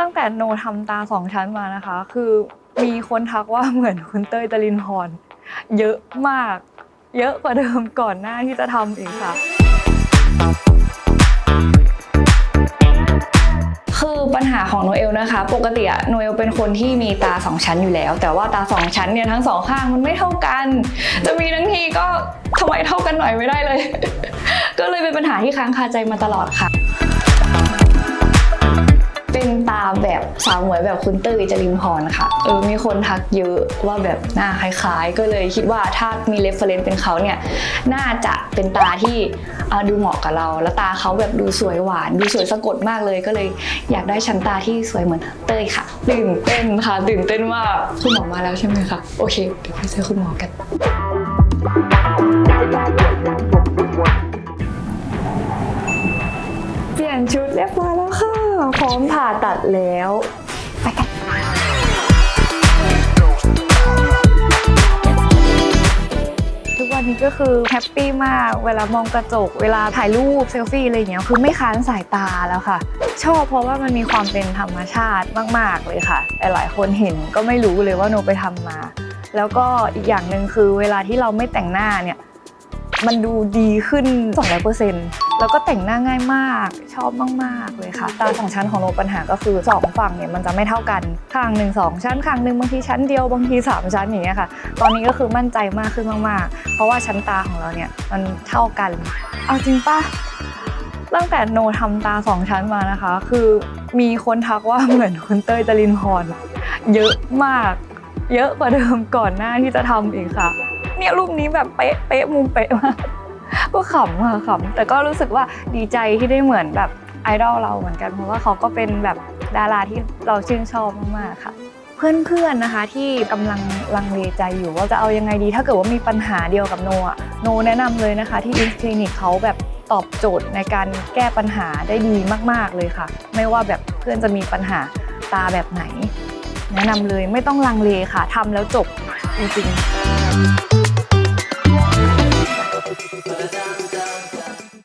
ตั้งแต่โนทำตาสองชั้นมานะคะ คือมีคนทักว่าเหมือนคุณเต้ยจรินพรเยอะมาก เยอะกว่าเดิมก่อนหน้าที่จะทำอีกค่ะ คือปัญหาของโนเอลนะคะ ปกติอะโนเอลเป็นคนที่มีตาสองชั้นอยู่แล้ว แต่ว่าตาสองชั้นเนี่ยทั้งสองข้างมันไม่เท่ากัน จะมีทั้งทีก็ทำไมเท่ากันหน่อยไม่ได้เลย ก็เลยเป็นปัญหาที่ค้างคาใจมาตลอดค่ะ สาวหมวยแบบคุณเต้ยจรินพรค่ะ เออมีคนทักเยอะว่าแบบหน้าคล้ายๆ ก็เลยคิดว่าถ้ามีเรฟเฟรนซ์เป็นเขาเนี่ยน่าจะเป็นตาที่เอ่อดูเหมาะกับเรา แล้วตาเขาแบบดูสวยหวาน ดูสวยสะกดมากเลย ก็เลยอยากได้ชั้นตาที่สวยเหมือนเต้ยค่ะตื่นเต้นค่ะตื่นเต้นมากคุณหมอมาแล้วใช่ไหมคะโอเคเดี๋ยวไปเจอคุณหมอกันเปลี่ยนชุดเรียบร้อยแล้วค่ะ พร้อมผ่าตัดแล้ว ไปกัน ทุกวันนี้ก็คือแฮปปี้มาก เวลามองกระจก เวลาถ่ายรูปเซลฟี่อะไรอย่างเงี้ย คือไม่ค้านสายตาแล้วค่ะ ชอบเพราะว่ามันมีความเป็นธรรมชาติมาก ๆ เลยค่ะ หลายคนเห็นก็ไม่รู้เลยว่าโนไปทำมา แล้วก็อีกอย่างหนึ่งคือเวลาที่เราไม่แต่งหน้าเนี่ย มันดูดีขึ้น 200% แล้วก็แต่งหน้าง่ายมากชอบมาก ๆ เลยค่ะ ตาสองชั้นของโนปัญหาก็คือ 2 ฝั่งเนี่ยมันจะไม่เท่ากันข้างหนึ่งสองชั้นข้างหนึ่งบางทีชั้นเดียวบางที 3 ชั้นอย่างเงี้ยค่ะ ตอนนี้ก็คือมั่นใจมากขึ้นมาก ๆ เพราะว่าชั้นตาของเราเนี่ยมันเท่ากัน เอาจริงปะตั้งแต่โนทำตาสองชั้นมานะคะ คือมีคนทักว่าเหมือนคุณเต้ยจรินพรเยอะมาก เยอะกว่าเดิมก่อนหน้าที่จะทำอีกค่ะ เนี่ยรูปนี้แบบเป๊ะเป๊ะมุมเป๊ะมาก ก็ขำค่ะขำแต่ก็รู้สึกว่าดีใจที่ได้เหมือนแบบไอดอลเราเหมือนกันเพราะว่าเขาก็เป็นแบบดาราที่เราชื่นชอบมากๆค่ะ เพื่อนๆนะคะที่กำลังลังเลใจอยู่ว่าจะเอายังไงดี ถ้าเกิดว่ามีปัญหาเดียวกับโนอะโนแนะนำเลยนะคะ ที่อินคลินิกเขาแบบตอบโจทย์ในการแก้ปัญหาได้ดีมากๆเลยค่ะ ไม่ว่าแบบเพื่อนจะมีปัญหาตาแบบไหน แนะนำเลยไม่ต้องลังเลค่ะทำแล้วจบจริงๆ